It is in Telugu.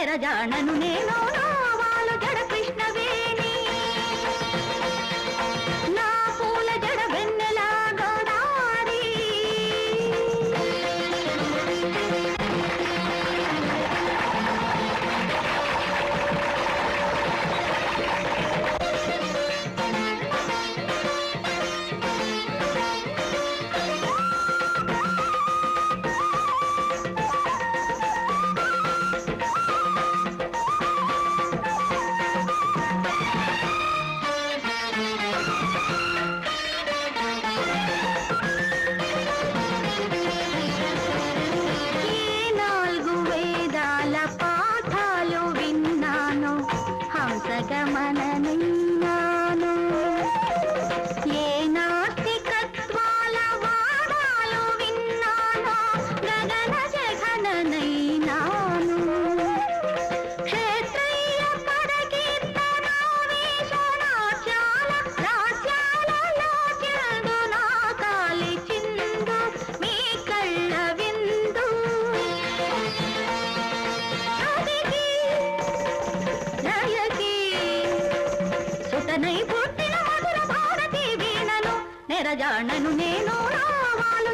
ఎరజానను నేను పుట్టిన మధుర భారతి వీణలో నెరజాడను నేను రావాలు